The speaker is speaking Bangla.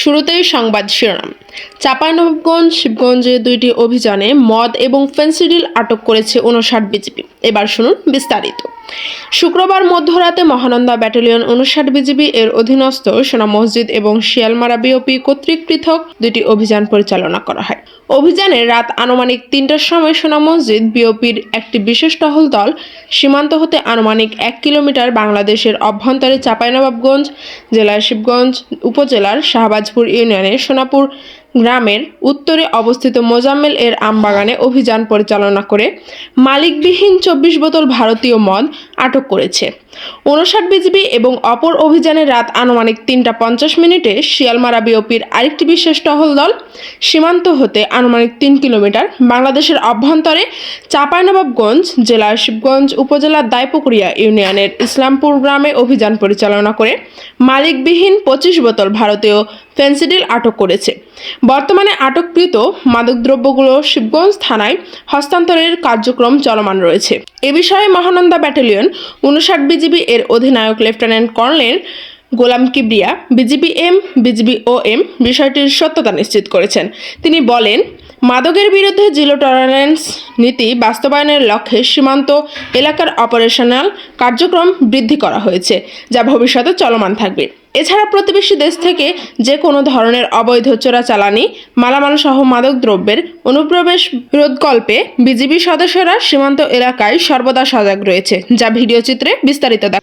শুরুতেই সংবাদ শিরোনাম। চাঁপাইনবাবগঞ্জ, শিবগঞ্জে দুইটি অভিযানে মদ এবং ফেন্সিডিল আটক করেছে উনষাট বিজিবি এবার শুনুন বিস্তারিত। শুক্রবার মধ্যরাতে মহানন্দা ব্যাটালিয়ন উনষাট বিজিবি এর অধীনস্থ সোনা মসজিদ এবং শিয়ালমারা বিওপি কর্তৃক পৃথক দুটি অভিযান পরিচালনা করা হয়। অভিযানে রাত আনুমানিক তিনটার সময় সোনা মসজিদ বিওপির একটি বিশেষ টহল দল সীমান্ত হতে আনুমানিক এক কিলোমিটার বাংলাদেশের অভ্যন্তরে চাঁপাইনবাবগঞ্জ, জেলার শিবগঞ্জ উপজেলার শাহবাজপুর ইউনিয়নের সোনাপুর গ্রামের উত্তরে অবস্থিত মোজাম্মেল এর আমবাগানে অভিযান পরিচালনা করে মালিকবিহীন চব্বিশ বোতল ভারতীয় মদ আটক করেছে। উনষাট বিজিবি এবং অপর অভিযানে রাত আনুমানিক তিনটা পঞ্চাশ মিনিটে শিয়ালমারা বিওপির আরেকটি বিশেষ টহল দল সীমান্ত হতে আনুমানিক তিন কিলোমিটার বাংলাদেশের অভ্যন্তরে চাঁপাইনবাবগঞ্জ জেলার শিবগঞ্জ উপজেলার দায়পুকুরিয়া ইউনিয়নের ইসলামপুর গ্রামে অভিযান পরিচালনা করে মালিকবিহীন পঁচিশ বোতল ভারতীয় ফেন্সিডিল আটক করেছে। বর্তমানে আটককৃত মাদকদ্রব্যগুলো শিবগঞ্জ থানায় হস্তান্তরের কার্যক্রম চলমান রয়েছে। এ বিষয়ে মহানন্দা ব্যাটালিয়ন উনষাট বিজিবি এর অধিনায়ক lieutenant colonel Golam Kibria, BGB M, BGB ও এম বিষয়টির সত্যতা নিশ্চিত করেছেন। তিনি বলেন, মাদকের বিরুদ্ধে জিরো টলারেন্স নীতি বাস্তবায়নের লক্ষ্যে সীমান্ত এলাকার অপারেশনাল কার্যক্রম বৃদ্ধি করা হয়েছে, যা ভবিষ্যতে চলমান থাকবে। এছাড়া প্রতিবেশী দেশ থেকে যে কোনো ধরনের অবৈধ চোরাচালানি মালামালসহ মাদক দ্রব্যের অনুপ্রবেশ রোধকল্পে বিজিবি সদস্যরা সীমান্ত এলাকায় সর্বদা সজাগ রয়েছে, যা ভিডিও চিত্রে বিস্তারিত দেখ